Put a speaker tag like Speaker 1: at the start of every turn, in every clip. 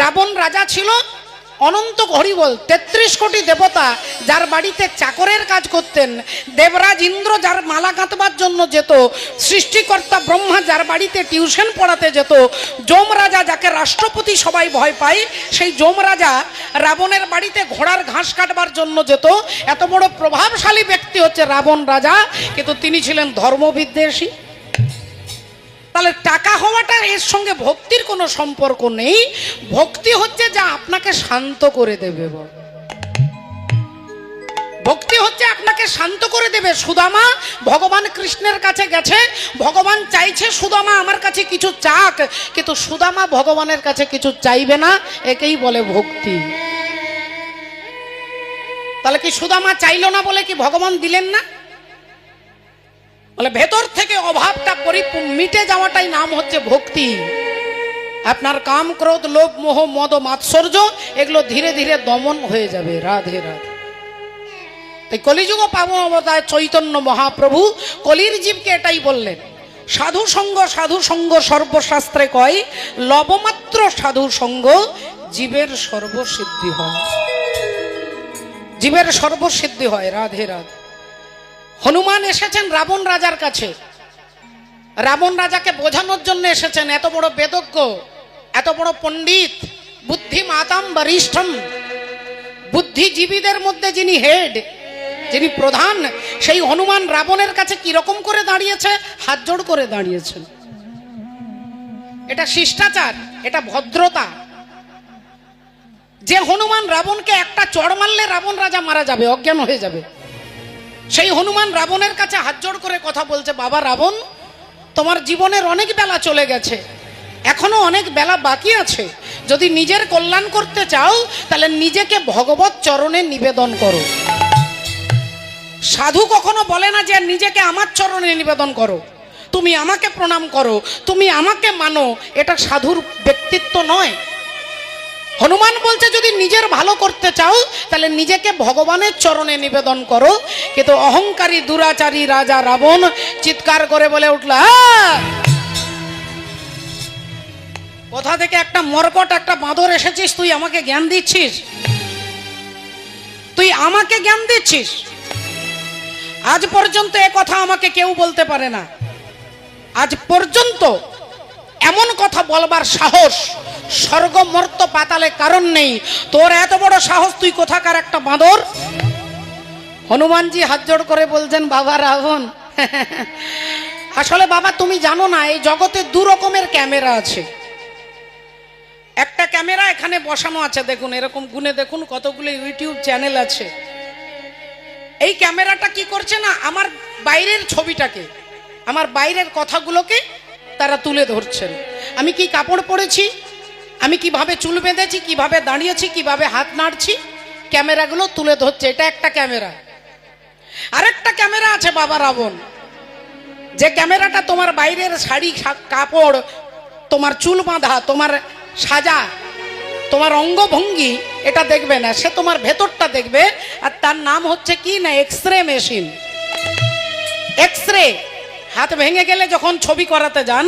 Speaker 1: রাবণ রাজা ছিল অনন্ত হরিবল, তেত্রিশ কোটি দেবতা যার বাড়িতে চাকরের কাজ করতেন। দেবরাজ ইন্দ্র যার মালা গাঁথবার জন্য যেত, সৃষ্টিকর্তা ব্রহ্মা যার বাড়িতে টিউশন পড়াতে যেত যম রাজা যাকে রাষ্ট্রপতি সবাই ভয় পায়, সেই যম রাজা রাবণের বাড়িতে ঘোড়ার ঘাস কাটবার জন্য যেত। এত বড় প্রভাবশালী ব্যক্তি হচ্ছে রাবণ রাজা, কিন্তু তিনি ছিলেন ধর্মবিদ্বেষী। তাহলে টাকা হওয়াটা এর সঙ্গে ভক্তির কোনো সম্পর্ক নেই। ভক্তি হচ্ছে যা আপনাকে শান্ত করে দেবে ভক্তি হচ্ছে আপনাকে শান্ত করে দেবে, সুদামা, ভগবান কৃষ্ণের কাছে গেছে, ভগবান চাইছে সুদামা আমার কাছে কিছু চাক, কিন্তু সুদামা ভগবানের কাছে কিছু চাইবে না, একেই বলে ভক্তি। তাহলে কি সুদামা চাইলো না বলে কি ভগবান দিলেন না? বলে ভেতর থেকে পরিপূর্ণ মিটে যাওয়াটাই নাম হচ্ছে ভক্তি। আপনার কাম, ক্রোধ, লোভ, মোহ, মদ, মাৎসর্য, এগুলো ধীরে ধীরে দমন হয়ে যাবে। রাধে রাধে। তাই কলিযুগ পাবন অবতায় চৈতন্য মহাপ্রভু কলির জীবকে এটাই বললেন। সাধু সঙ্গ সাধু সঙ্গ সর্বশাস্ত্রে কয়, লবমাত্র সাধু সঙ্গ জীবের সর্বসিদ্ধি হয়। জীবের সর্বসিদ্ধি হয়। রাধে রাধে। হনুমান এসেছেন রাবণ রাজার কাছে। রাবণ রাজাকে বোঝানোর জন্য এসেছেন। এত বড় বেদজ্ঞ, এত বড় পণ্ডিত বুদ্ধি মাতাম বরিষ্ঠম। বুদ্ধিজীবীদের মধ্যে যিনি হেড, যিনি প্রধান, সেই হনুমান রাবণের কাছে কীরকম করে দাঁড়িয়েছে? হাত জোড় করে দাঁড়িয়েছেন। এটা শিষ্টাচার, এটা ভদ্রতা। যে হনুমান রাবণকে একটা চড় মারলে রাবণ রাজা মারা যাবে, অজ্ঞান হয়ে যাবে। সেই হনুমান রাবণের কাছে হাত জোড় করে কথা বলছে, বাবা রাবণ তোমার জীবনের অনেক বেলা চলে গেছে। এখনও অনেক বেলা বাকি আছে। যদি নিজের কল্যাণ করতে চাও, তাহলে নিজেকে ভগবত চরণে নিবেদন করো। সাধু কখনো বলে না যে নিজেকে আমার চরণে নিবেদন করো। তুমি আমাকে প্রণাম করো, তুমি আমাকে মানো, এটা সাধুর ব্যক্তিত্ব নয়। হনুমান বলছে, যদি নিজের ভালো করতে চাও, তাহলে নিজেকে ভগবানের চরণে নিবেদন করো। কিন্তু অহংকারী দুরাচারী রাজা রাবণ চিৎকার করে বলে উঠল "আহ! কোথা থেকে একটা মরকট, একটা বাঁদর এসেছিস? তুই আমাকে জ্ঞান দিচ্ছিস? তুই আমাকে জ্ঞান দিচ্ছিস? আজ পর্যন্ত এ কথা আমাকে কেউ বলতে পারে না। আজ পর্যন্ত এমন কথা বলবার সাহস স্বর্গমর্ত পাতালে কারণ নেই। তোর এত বড় সাহস, তুই কোথাকার একটা বাঁদর? হনুমানজি হাত জোড় করে বলছেন, বাবা রাবণ, আসলে বাবা তুমি জানো না, এই জগতে দু রকমের ক্যামেরা আছে। একটা ক্যামেরা এখানে বসানো আছে, দেখুন, এরকম গুনে দেখুন, কতগুলো ইউটিউব চ্যানেল আছে। এই ক্যামেরাটা কি করছে না, আমার বাইরের ছবিটাকে, আমার বাইরের কথাগুলোকে তারা তুলে ধরছেন। আমি কি কাপড় পরেছি? আমি কীভাবে চুল বেঁধেছি, কীভাবে দাঁড়িয়েছি, কীভাবে হাত নাড়ছি? ক্যামেরাগুলো তুলে ধরছে, এটা একটা ক্যামেরা। আরেকটা ক্যামেরা আছে, বাবা রাবণ। যে ক্যামেরাটা তোমার বাইরের শাড়ি কাপড়, তোমার চুল বাঁধা, তোমার সাজা, তোমার অঙ্গভঙ্গি, এটা দেখবে না। সে তোমার ভেতরটা দেখবে, আর তার নাম হচ্ছে কি না X ray machine X ray হাত ভেঙে গেলে যখন ছবি করাতে যান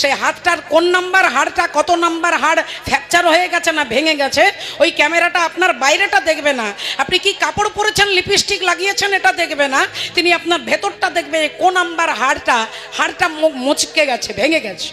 Speaker 1: সেই হাতটার কোন নাম্বার হাড়টা, কত নাম্বার হাড় ফ্র্যাকচার হয়ে গেছে না ভেঙে গেছে, ওই ক্যামেরাটা আপনার বাইরেটা দেখবে না। আপনি কি কাপড় পরেছেন, লিপস্টিক লাগিয়েছেন, এটা দেখবে না? তিনি আপনার ভেতরটা দেখবে কোন নাম্বার হাড়টা হাড়টা মুচকে গেছে, ভেঙে গেছে।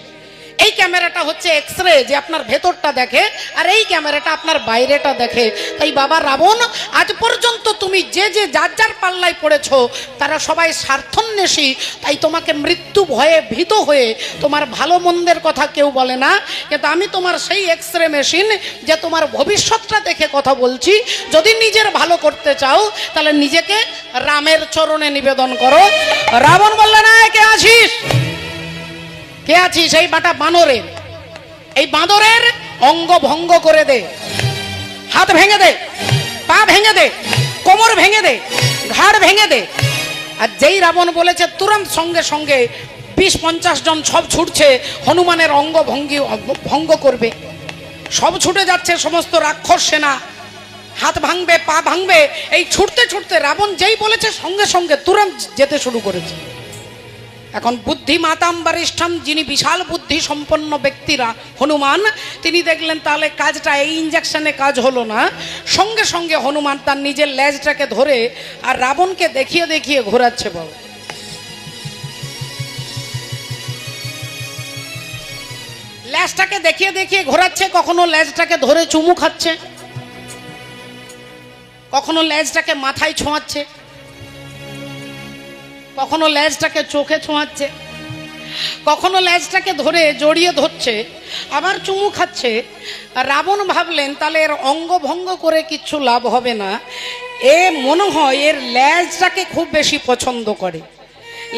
Speaker 1: এই ক্যামেরাটা হচ্ছে এক্স রে যে আপনার ভেতরটা দেখে, আর এই ক্যামেরাটা আপনার বাইরেটা দেখে। তাই বাবা রাবণ, আজ পর্যন্ত তুমি যে যে যার যার পাল্লায় পড়েছো, তারা সবাই স্বার্থন্বেষী। তাই তোমাকে মৃত্যু ভয়ে ভীত হয়ে তোমার ভালো মন্দের কথা কেউ বলে না। কিন্তু আমি তোমার সেই এক্স রে মেশিন যে তোমার ভবিষ্যৎটা দেখে কথা বলছি, যদি নিজের ভালো করতে চাও, তাহলে নিজেকে রামের চরণে নিবেদন করো। রাবণ বললে, না কে আছিস? কে আছিস এই বাটা বানরের? এই বাঁদরের অঙ্গ ভঙ্গ করে দে। হাত ভেঙে দে, পা ভেঙে দে, কোমর ভেঙে দে, ঘাড় ভেঙে দে। আর যেই রাবণ বলেছে, তুরন্ত সঙ্গে সঙ্গে বিশ পঞ্চাশ জন সব ছুটছে, হনুমানের অঙ্গ ভঙ্গি ভঙ্গ করবে। সব ছুটে যাচ্ছে সমস্ত রাক্ষস সেনা। হাত ভাঙবে, পা ভাঙবে। এই ছুটতে ছুটতে রাবণ যেই বলেছে, সঙ্গে সঙ্গে তুরন্ত যেতে শুরু করেছে। এখন বুদ্ধি মাতাম বারিষ্ঠাম যিনি বিশাল বুদ্ধি সম্পন্ন ব্যক্তিরা, হনুমান, তিনি দেখলেন তাহলে কাজটা এই ইঞ্জেকশনে কাজ হলো না। সঙ্গে সঙ্গে হনুমান তার নিজের লেজটাকে ধরে আর রাবণকে দেখিয়ে দেখিয়ে ঘোরাচ্ছে বাবু। লেজটাকে দেখিয়ে দেখিয়ে ঘোরাচ্ছে, কখনো লেজটাকে ধরে চুমু খাচ্ছে, কখনো লেজটাকে মাথায় ছোঁয়াচ্ছে। কখনো লেজটাকে চোখে ছোঁয়াচ্ছে, কখনো লেজটাকে ধরে জড়িয়ে ধরছে, আবার চুমু খাচ্ছে। রাবণ ভাবলেন, তাহলে এর অঙ্গভঙ্গ করে কিচ্ছু লাভ হবে না। এ মনে হয় এর লেজটাকে খুব বেশি পছন্দ করে।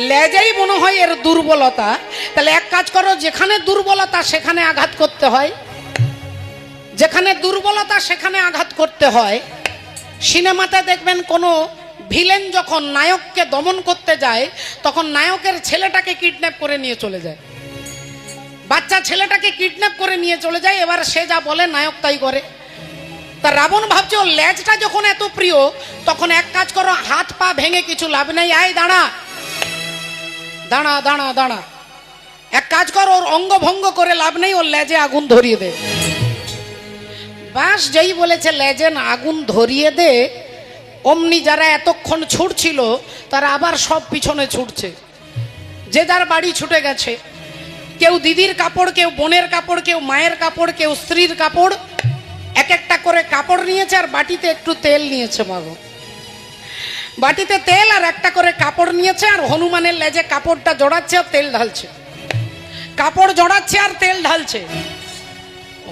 Speaker 1: লেজাই মনে হয় এর দুর্বলতা। তাহলে এক কাজ করো, যেখানে দুর্বলতা সেখানে আঘাত করতে হয়। যেখানে দুর্বলতা সেখানে আঘাত করতে হয়, সিনেমাতে দেখবেন কোনো ভিলেন যখন নায়ককে দমন করতে যায়, তখন নায়কের ছেলেটাকে কিডন্যাপ করে নিয়ে চলে যায়। বাচ্চা ছেলেটাকে কিডন্যাপ করে নিয়ে চলে যায়, এবার সে যা বলে, নায়ক তাই করে। তা রাবণ ভাবছে, ওর লেজটা যখন এত প্রিয়, তখন এক কাজ করো, হাত পা ভেঙে কিছু লাভ নেই, আয় দাঁড়া। দাঁড়া দাঁড়া দাঁড়া। এক কাজ কর, ওর অঙ্গভঙ্গ করে লাভ নেই, ওর লেজে আগুন ধরিয়ে দে। বাস, যেই বলেছে লেজে না, আগুন ধরিয়ে দে অমনি যারা এতক্ষণ ছুটছিল, তারা আবার সব পিছনে ছুটছে। যে যার বাড়ি ছুটে গেছে। কেউ দিদির কাপড়, কেউ বোনের কাপড়, কেউ মায়ের কাপড়, কেউ স্ত্রীর কাপড় এক একটা করে কাপড় নিয়েছে আর বাটিতে একটু তেল নিয়েছে মাগো। বাটিতে তেল আর একটা করে কাপড় নিয়েছে আর হনুমানের লেজে কাপড়টা জড়াচ্ছে আর তেল ঢালছে। কাপড় জড়াচ্ছে আর তেল ঢালছে।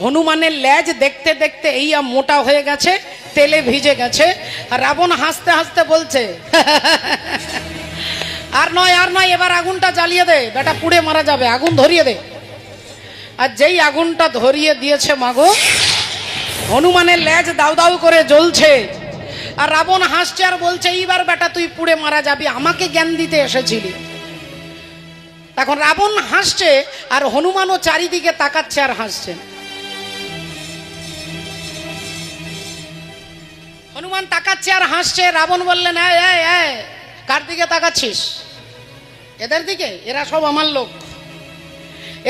Speaker 1: হনুমানের ল্যাজ দেখতে দেখতে এই মোটা হয়ে গেছে, তেলে ভিজে গেছে, আর রাবণ হাসতে হাসতে বলছে, আর নয় আর নয়, এবার আগুনটা জ্বালিয়ে দে, বেটা পুড়ে মারা যাবে, আগুন ধরিয়ে দে। আর যেই আগুনটা ধরিয়ে দিয়েছে মাগো, হনুমানের ল্যাজ দাউ দাউ করে জ্বলছে, আর রাবণ হাসছে আর বলছে, এইবার বেটা তুই পুড়ে মারা যাবি, আমাকে জ্ঞান দিতে এসেছিলি। এখন রাবণ হাসছে, আর হনুমানও চারিদিকে তাকাচ্ছে আর হাসছে। হনুমান তাকাচ্ছে আর হাসছে, রাবণ বললেন কার দিকে তাকাচ্ছিস? এদের দিকে? এরা সব আমার লোক।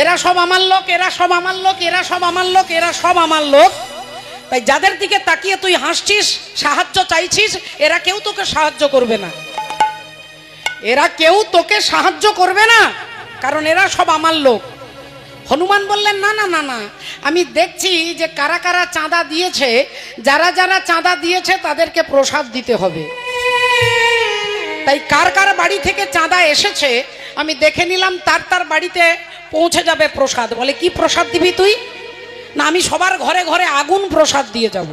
Speaker 1: এরা সব আমার লোক, এরা সব আমার লোক, এরা সব আমার লোক, এরা সব আমার লোক। তাই যাদের দিকে তাকিয়ে তুই হাসছিস, সাহায্য চাইছিস, এরা কেউ তোকে সাহায্য করবে না। এরা কেউ তোকে সাহায্য করবে না, কারণ এরা সব আমার লোক। হনুমান বললেন, না না না না। আমি দেখছি যে কারা কারা চাঁদা দিয়েছে, যারা যারা চাঁদা দিয়েছে তাদেরকে প্রসাদ দিতে হবে। তাই কার কার বাড়ি থেকে চাঁদা এসেছে, আমি দেখে নিলাম তার তার বাড়িতে পৌঁছে যাবে প্রসাদ। বলে, কি প্রসাদ দিবি তুই? না, আমি সবার ঘরে ঘরে আগুন প্রসাদ দিয়ে যাব।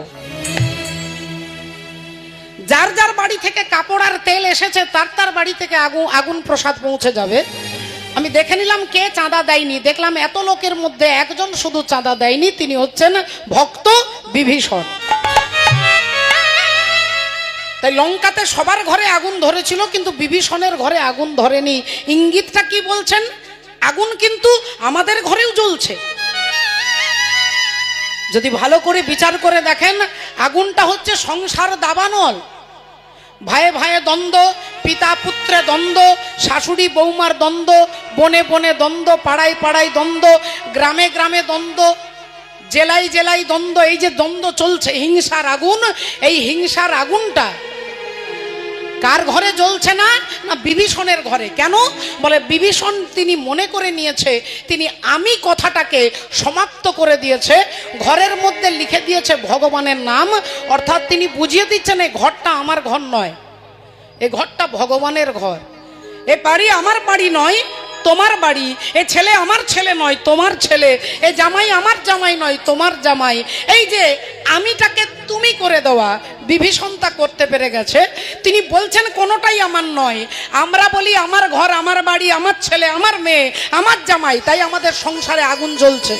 Speaker 1: যার যার বাড়ি থেকে কাপড় আর তেল এসেছে, তার তার বাড়ি থেকে আগুন আগুন প্রসাদ পৌঁছে যাবে। আমি দেখে নিলাম কে চাঁদা দেয়নি। দেখলাম এত লোকের মধ্যে একজন শুধু চাঁদা দেয়নি, তিনি হচ্ছেন ভক্ত বিভীষণ। তাই লঙ্কাতে সবার ঘরে আগুন ধরেছিল, কিন্তু বিভীষণের ঘরে আগুন ধরেনি। ইঙ্গিতটা কি বলছেন? আগুন কিন্তু আমাদের ঘরেও জ্বলছে। যদি ভালো করে বিচার করে দেখেন, আগুনটা হচ্ছে সংসার দাবানল। ভাইয়ে ভাইয়ে দ্বন্দ্ব, পিতা পুত্রে দ্বন্দ্ব, শাশুড়ি বৌমার দ্বন্দ্ব, বনে বনে দ্বন্দ্ব, পাড়ায় পাড়ায় দ্বন্দ্ব, গ্রামে গ্রামে দ্বন্দ্ব, জেলায় জেলায় দ্বন্দ্ব, এই যে দ্বন্দ্ব চলছে হিংসার আগুন, এই হিংসার আগুনটা কার ঘরে জ্বলছে না না বিভীষণের ঘরে? কেন? বলে, বিভীষণ তিনি মনে করে নিয়েছে, তিনি আমি কথাটাকে সমাপ্ত করে দিয়েছে, ঘরের মধ্যে লিখে দিয়েছে ভগবানের নাম, অর্থাৎ তিনি বুঝিয়ে দিচ্ছেন এই ঘরটা আমার ঘর নয়, এ ঘরটা ভগবানের ঘর, এ বাড়ি আমার বাড়ি নয় তোমার বাড়ি, এ ছেলে আমার ছেলে নয়, তোমার ছেলে, এ জামাই আমার জামাই নয়, তোমার জামাই। এই যে আমিটাকে তুমি করে দেওয়া বিভীষণ তা করতে পেরে গেছে। তিনি বলছেন, কোনোটাই আমার নয়। আমরা বলি, আমার ঘর, আমার বাড়ি, আমার ছেলে, আমার মেয়ে, আমার জামাই। তাই আমাদের সংসারে আগুন জ্বলছে।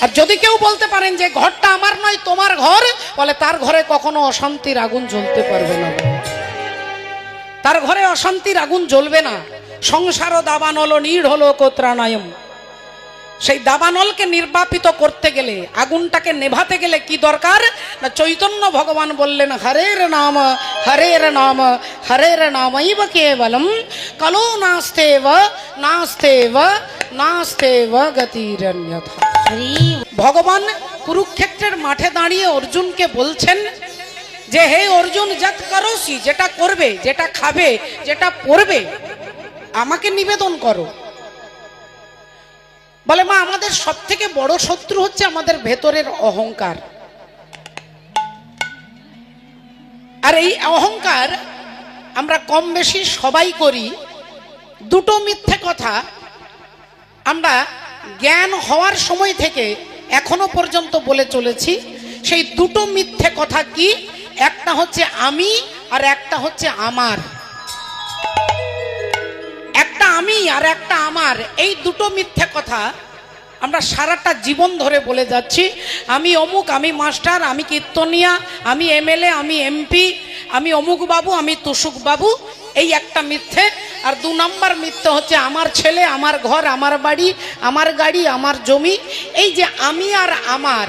Speaker 1: আর যদি কেউ বলতে পারেন যে, ঘরটা আমার নয়, তোমার ঘর, বলে তার ঘরে কখনো অশান্তির আগুন জ্বলতে পারবে না। তার ঘরে অশান্তির আগুন জ্বলবে না। সংসারও দাবান হলো নীড় হলো কোত্রানায়ম সেই দাবানলকে নির্বাপিত করতে গেলে, আগুনটাকে নেভাতে গেলে কি দরকার? না চৈতন্য ভগবান বললেন, হরের নাম হরের নাম, হরের নামৈব কেবলম। কলো নাস্তেব নাস্তেব নাস্তেব গতিরন্যথা। ভগবান কুরুক্ষেত্রের মাঠে দাঁড়িয়ে অর্জুনকে বলছেন যে, হে অর্জুন জাত করোসি, যেটা করবে, যেটা খাবে, যেটা পড়বে আমাকে নিবেদন করো। বলে, মা, আমাদের সব থেকে বড় শত্রু হচ্ছে আমাদের ভেতরের অহংকার। আর এই অহংকার আমরা কম বেশি সবাই করি। দুটো মিথ্যে কথা আমরা জ্ঞান হওয়ার সময় থেকে এখনও পর্যন্ত বলে চলেছি। সেই দুটো মিথ্যে কথা কি? একটা হচ্ছে আমি আর একটা হচ্ছে আমার। আমি আর একটা আমার, এই দুটো মিথ্যে কথা আমরা সারাটা জীবন ধরে বলে যাচ্ছি। আমি অমুক, আমি মাস্টার, আমি কীর্তনিয়া, আমি এমএলএ, আমি এমপি, আমি অমুক বাবু আমি তুসুক বাবু এই একটা মিথ্যে। আর দু নম্বর মিথ্যে হচ্ছে আমার ছেলে, আমার ঘর, আমার বাড়ি, আমার গাড়ি, আমার জমি। এই যে আমি আর আমার,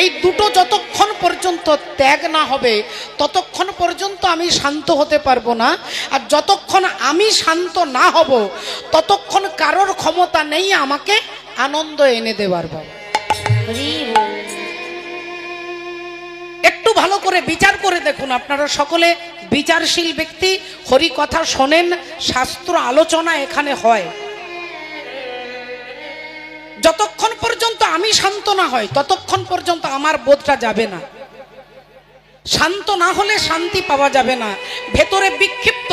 Speaker 1: এই দুটো যতক্ষণ পর্যন্ত ত্যাগ না হবে, ততক্ষণ পর্যন্ত আমি শান্ত হতে পারব না। আর যতক্ষণ আমি শান্ত না হব, ততক্ষণ কারোর ক্ষমতা নেই আমাকে আনন্দ এনে দেবার বাবা একটু ভালো করে বিচার করে দেখুন, আপনারা সকলে বিচারশীল ব্যক্তি, হরি কথা শোনেন, শাস্ত্র আলোচনা এখানে হয়। যতক্ষণ পর্যন্ত আমি শান্ত না হয়, ততক্ষণ পর্যন্ত আমার বোধটা যাবে না। শান্ত না হলে শান্তি পাওয়া যাবে না। ভেতরে বিক্ষিপ্ত,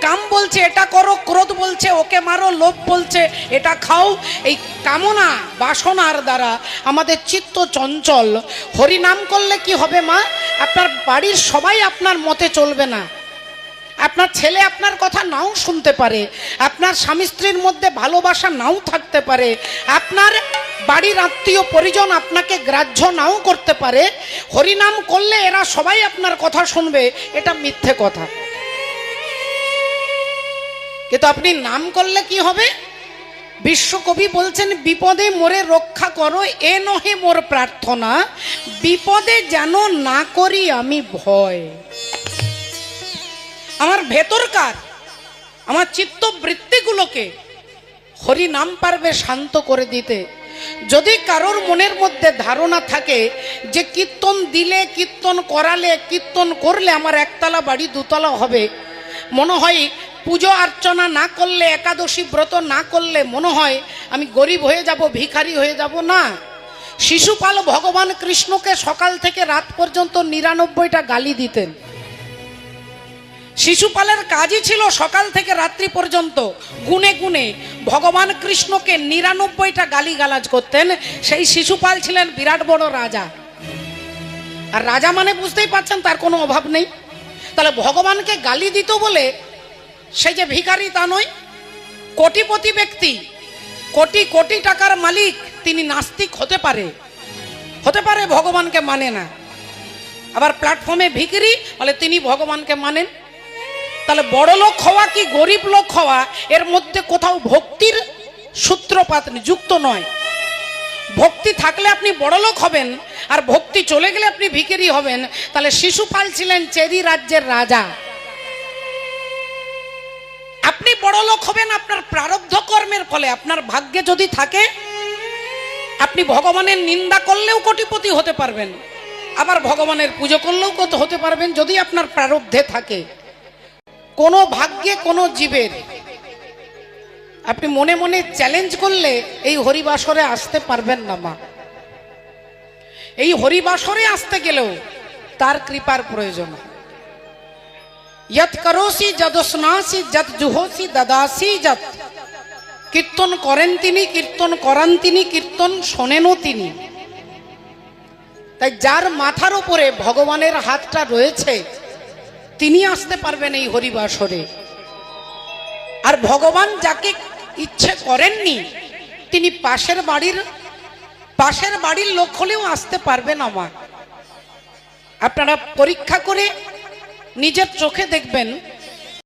Speaker 1: কাম বলছে, এটা করো, ক্রোধ বলছে, ওকে মারো, লোভ বলছে, এটা খাও। এই কামনা, বাসনার দ্বারা আমাদের চিত্ত চঞ্চল। হরি নাম করলে কি হবে মা? আপনার বাড়ির সবাই আপনার মতে চলবে না। আপনার ছেলে আপনার কথা নাও শুনতে পারে, আপনার স্বামী স্ত্রীর মধ্যে ভালোবাসা নাও থাকতে পারে, আপনার বাড়ির আত্মীয় পরিজন আপনাকে গ্রাহ্য নাও করতে পারে, হরিনাম করলে এরা সবাই আপনার কথা শুনবে, এটা মিথ্যে কথা। কিন্তু আপনি নাম করলে কি হবে? বিশ্বকবি বলছেন, বিপদে মোরে রক্ষা করো, এ নহে মোর প্রার্থনা, বিপদে যেন না করি আমি ভয়। আমার ভেতরকার, আমার চিত্তবৃত্তিগুলোকে হরি নাম পারবে শান্ত করে দিতে। যদি কারোর মনের মধ্যে ধারণা থাকে যে কীর্তন দিলে, কীর্তন করালে, কীর্তন করলে আমার একতলা বাড়ি, দুতলা হবে, মনে হয় পুজো অর্চনা না করলে, একাদশী ব্রত না করলে মনে হয় আমি গরিব হয়ে যাব, ভিখারি হয়ে যাব, না। শিশুপাল ভগবান কৃষ্ণকে সকাল থেকে রাত পর্যন্ত নিরানব্বইটা গালি দিতেন। শিশুপালের কাজই ছিল সকাল থেকে রাত্রি পর্যন্ত গুনে গুনে। ভগবান কৃষ্ণকে নিরানব্বইটা গালি গালাজ করতেন। সেই শিশুপাল ছিলেন বিরাট বড় রাজা। আর রাজা মানে বুঝতেই পারছেন তার কোনো অভাব নেই। তাহলে ভগবানকে গালি দিত বলে সেই যে ভিখারি তা নয়। কোটিপতি ব্যক্তি, কোটি কোটি টাকার মালিক তিনি নাস্তিক হতে পারে। হতে পারে ভগবানকে মানে না। আবার প্ল্যাটফর্মে ভিখিরি বলে তিনি ভগবানকে মানেন। তাহলে বড় লোক হওয়া কি গরিব লোক হওয়া? এর মধ্যে কোথাও ভক্তির সূত্রপাত যুক্ত নয়। ভক্তি থাকলে আপনি বড় লোক হবেন, আর ভক্তি চলে গেলে আপনি ভিখারি হবেন। তাহলে শিশুপাল ছিলেন চেরি রাজ্যের রাজা। আপনি বড় লোক হবেন আপনার প্রারব্ধ কর্মের ফলে। আপনার ভাগ্যে যদি থাকে, আপনি ভগবানের নিন্দা করলেও কোটিপতি হতে পারবেন। আবার ভগবানের পুজো করলেও হতে পারবেন, যদি আপনার প্রারব্ধে থাকে। কোনো ভাগ্যে, কোনো জীবের। আপনি মনে মনে চ্যালেঞ্জ করলে এই হরিবাসরে আসতে পারবেন না, মা। এই হরিবাসরে আসতে গেলেও তার কৃপার প্রয়োজন। ইয়ত করোসি যদস্নাসি যত জুহসি, দাদাসি, যত। কীর্তন করেন তিনি, কীর্তন করান তিনি, কীর্তন শোনেনও তিনি। তাই যার মাথার উপরে ভগবানের হাতটা রয়েছে তিনি আসতে পারবেন এই হরিবাসরে। আর ভগবান যাকে ইচ্ছে করেননি, তিনি পাশের বাড়ির পাশের বাড়ির লোক হলেও আসতে পারবেন আমার আপনারা পরীক্ষা করে নিজের চোখে দেখবেন